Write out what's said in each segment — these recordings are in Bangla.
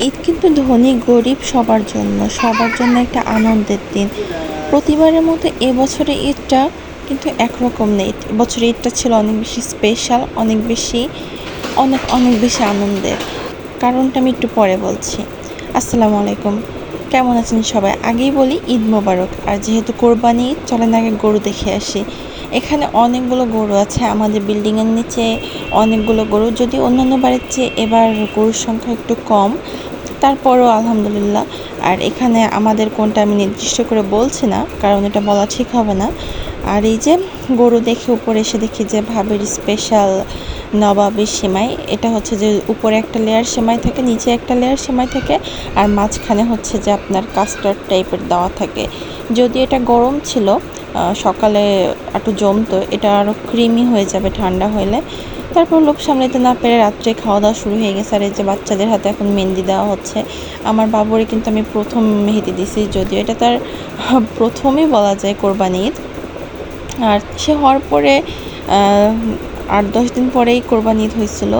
ঈদ কিন্তু ধনী, গরিব সবার জন্য সবার জন্য একটা আনন্দের দিন। প্রতিবারের মতো এবছরে ঈদটা কিন্তু একরকম নেই। এবছরে ঈদটা ছিল অনেক বেশি স্পেশাল অনেক বেশি, অনেক অনেক বেশি আনন্দের। কারণটা আমি একটু পরে বলছি। আসসালামু আলাইকুম। কেমন আছেন সবাই? আগেই বলি, ঈদ মোবারক। আর যেহেতু কোরবানি ঈদ, চলেন আগে গরু দেখে আসি। এখানে অনেকগুলো গরু আছে, আমাদের বিল্ডিংয়ের নিচে অনেকগুলো গরু। যদি অন্যান্য বাড়ির চেয়ে এবার গরুর সংখ্যা একটু কম, তারপরও আলহামদুলিল্লাহ। আর এখানে আমাদের কোনটা আমি নির্দিষ্ট করে বলছি না, কারণ এটা বলা ঠিক হবে না। আর এই যে গরু দেখে উপরে এসে দেখি যে ভাবের স্পেশাল নবাবের সেমাই। এটা হচ্ছে যে উপরে একটা লেয়ার সেমাই থাকে, নিচে একটা লেয়ার সেমাই থাকে, আর মাঝখানে হচ্ছে যে আপনার কাস্টার্ড টাইপের দেওয়া থাকে। যদি এটা গরম ছিল সকালে একটু জমতো, এটা আরও ক্রিমি হয়ে যাবে ঠান্ডা হলে তারপর লোভ সামলাতে না পেরে রাত্রে খাওয়া দাওয়া শুরু হয়ে গেছে, আর এই যে বাচ্চাদের হাতে এখন মেহেন্দি দেওয়া হচ্ছে। আমার বাবুরে কিন্তু আমি প্রথম মেহেদি দিছি, যদিও এটা তার প্রথমই বলা যায় কোরবানি ঈদ। আর সে হওয়ার পরে আট, দশ দিন পরেই কোরবানি ঈদ হয়েছিল।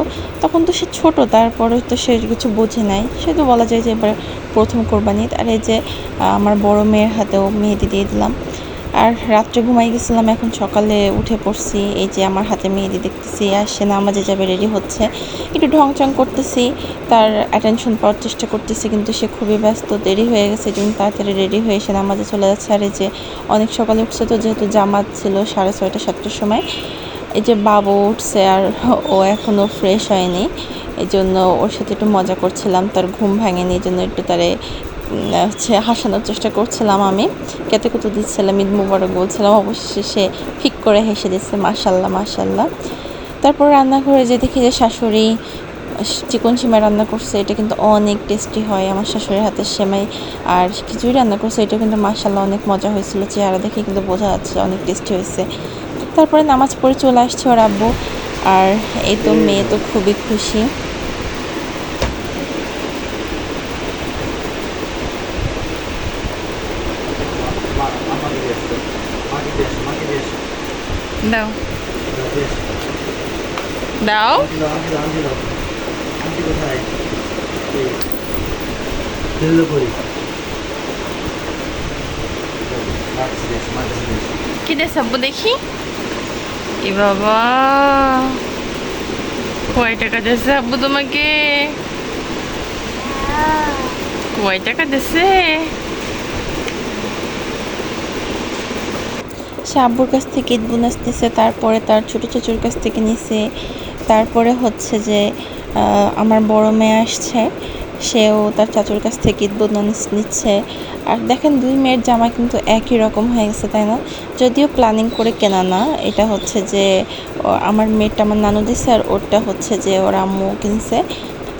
তখন তো সে ছোট তারপরে তো সে কিছু বোঝে নাই। সে তো বলা যায় যে এবার প্রথম কোরবানি ঈদ। আর এই যে আমার বড় মেয়ের হাতেও মেহেদি দিয়ে দিলাম। আর রাত্রে ঘুমাই গেছিলাম, এখন সকালে উঠে পড়ছি। এই যে আমার হাতে মেহেদি দেখতেছি, আর সে নামাজে যাবে রেডি হচ্ছে। একটু ঢং চং করতেছি, তার অ্যাটেনশন পাওয়ার চেষ্টা করতেছি, কিন্তু সে খুবই ব্যস্ত, দেরি হয়ে গেছে জন্য তাড়াতাড়ি রেডি হয়ে সে নামাজে চলে যাচ্ছে। আর এই যে অনেক সকালে উঠছে তো, যেহেতু জামাত ছিল সাড়ে ছয়টা, সাতটার সময়, এই যে বাবু উঠছে আর ও এখনও ফ্রেশ হয়নি। এই জন্য ওর সাথে একটু মজা করছিলাম, তার ঘুম ভাঙেনি, এই জন্য একটু তারে হচ্ছে হাসানোর চেষ্টা করছিলাম আমি। কেতে কুতু দিচ্ছিলাম ঈদ মুবারক বলছিলাম। অবশেষে সে ফিক করে হেসে দিচ্ছে, মাশাল্লাহ মাশাল্লাহ। তারপর রান্নাঘরে যে দেখি যে শাশুড়ি চিকন সিমাই রান্না করছে, এটা কিন্তু অনেক টেস্টি হয় আমার শাশুড়ির হাতের সেমাই। আর খিচুড়ি রান্না করছে এটা কিন্তু মাশাল্লাহ অনেক মজা হয়েছিল। চেহারা দেখে কিন্তু বোঝা যাচ্ছে অনেক টেস্টি হয়েছে। তারপরে নামাজ পড়ে চলে আসছে ওর আব্বু। আর এই তো মেয়ে তো খুবই খুশি আমাকে দিয়ে আসতো মাকে দিয়ে আসো মাকে দিয়ে আসো দাও দিয়ে আসো দাও আনটি দাও আনটি দাও আনটি দাও আনটি কোথায় দিল্লো করি মাকে দিয়ে আসো মাকে দিয়ে আসো কি সাব্বু দেখি? এ বাবা। কয় টাকা দিয়েছে আব্বু তোমাকে? কয় টাকা দিয়েছে সে আব্বুর কাছ থেকে ঈদ বোনাস নিছে, তারপরে তার ছোট চাচুর কাছ থেকে নিছে। তারপরে হচ্ছে যে আমার বড় মেয়ে আসছে, সেও তার চাচুর কাছ থেকে ঈদ বোনাস নিচ্ছে। আর দেখেন, দুই মেয়ের জামা কিন্তু একই রকম হয়ে গেছে, তাই না? যদিও প্ল্যানিং করে কেনা না, এটা হচ্ছে যে আমার মেয়েটা আমার নানু দিছে আর ওরটা হচ্ছে যে, ওর আম্মু কিনছে।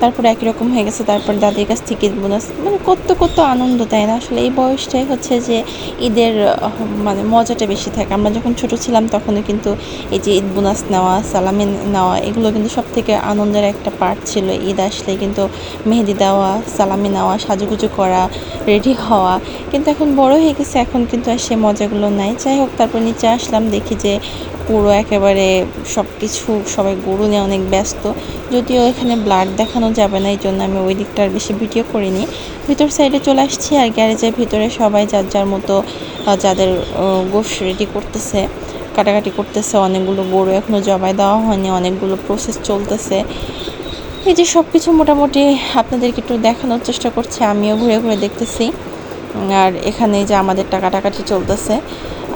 তারপর একই রকম হয়ে গেছে, তারপর দাদির কাছ থেকে ঈদ বোনাস মানে কত কত আনন্দ তাই না? আসলে এই বয়সটাই হচ্ছে যে ঈদের মানে মজাটা বেশি থাকে। আমরা যখন ছোট ছিলাম তখনও কিন্তু এই যে ঈদ বোনাস নেওয়া, সালামি নেওয়া, এগুলো কিন্তু সব থেকে আনন্দের একটা পার্ট ছিল। ঈদ আসলে কিন্তু মেহেদি দেওয়া, সালামি নেওয়া, সাজুগুজু করা রেডি হওয়া কিন্তু এখন বড় হয়ে গেছে, এখন কিন্তু আর সে মজাগুলো নাই। যাই হোক, তারপর নিচে আসলাম, দেখি যে পুরো একেবারে সব কিছু সবাই গরু নিয়ে অনেক ব্যস্ত। যদিও এখানে ব্লাড দেখানো যাবে না এই জন্য আমি ওই দিকটা আর বেশি ভিডিও করিনি। ভিতর সাইডে চলে আসছি, আর গ্যারেজের ভিতরে সবাই যার যার মতো যাদের গোশ রেডি করতেছে, কাটাকাটি করতেছে, অনেকগুলো গরু এখনও জবাই দেওয়া হয়নি, অনেকগুলো প্রসেস চলতেছে। এই যে সব কিছু মোটামুটি আপনাদেরকে একটু দেখানোর চেষ্টা করছি, আমিও ঘুরে ঘুরে দেখতেছি। আর এখানে যে আমাদের টাকা টাকাটি চলতেছে।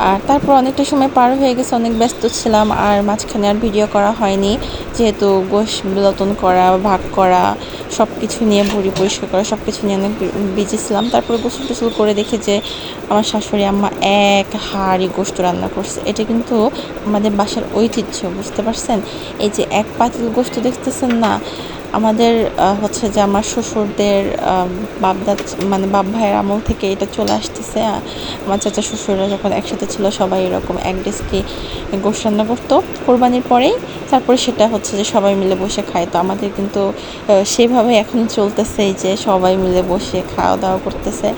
আর তারপর অনেকটা সময় পার হয়ে গেছে, অনেক ব্যস্ত ছিলাম আর মাঝখানে আর ভিডিও করা হয়নি। যেহেতু গোশ বিলতন করা, ভাগ করা সব কিছু নিয়ে ভুড়ি পরিষ্কার করা সব কিছু নিয়ে অনেক বিজি ছিলাম। তারপরে গোসল টোসল করে দেখি যে আমার শাশুড়ি আম্মা এক হাড়ি গোস্ত রান্না করছে। এটা কিন্তু আমাদের বাসার ঐতিহ্য, বুঝতে পারছেন? এই যে এক পাতিল গোস্ত দেখতেছেন না আমাদের হচ্ছে যে আমার শ্বশুরদের বাপদাদ মানে বাপ ভাইয়ের আমল থেকে এটা চলে আসতেছে। আমার চাচা শ্বশুররা যখন একসাথে ছিল, সবাই এরকম এক ডেস্কে গোশ রান্না করতো কোরবানির পরেই। তারপরে সেটা হচ্ছে যে সবাই মিলে বসে খায়। তো আমাদের কিন্তু সেভাবে এখন চলতেছে যে সবাই মিলে বসে খাওয়া দাওয়া করতেছে।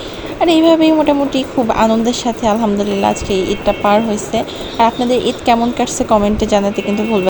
আর এইভাবেই মোটামুটি খুব আনন্দের সাথে আলহামদুলিল্লাহ আজকে ঈদটা পার হয়েছে। আর আপনাদের ঈদ কেমন কাটছে কমেন্টে জানাতে কিন্তু ভুলবেন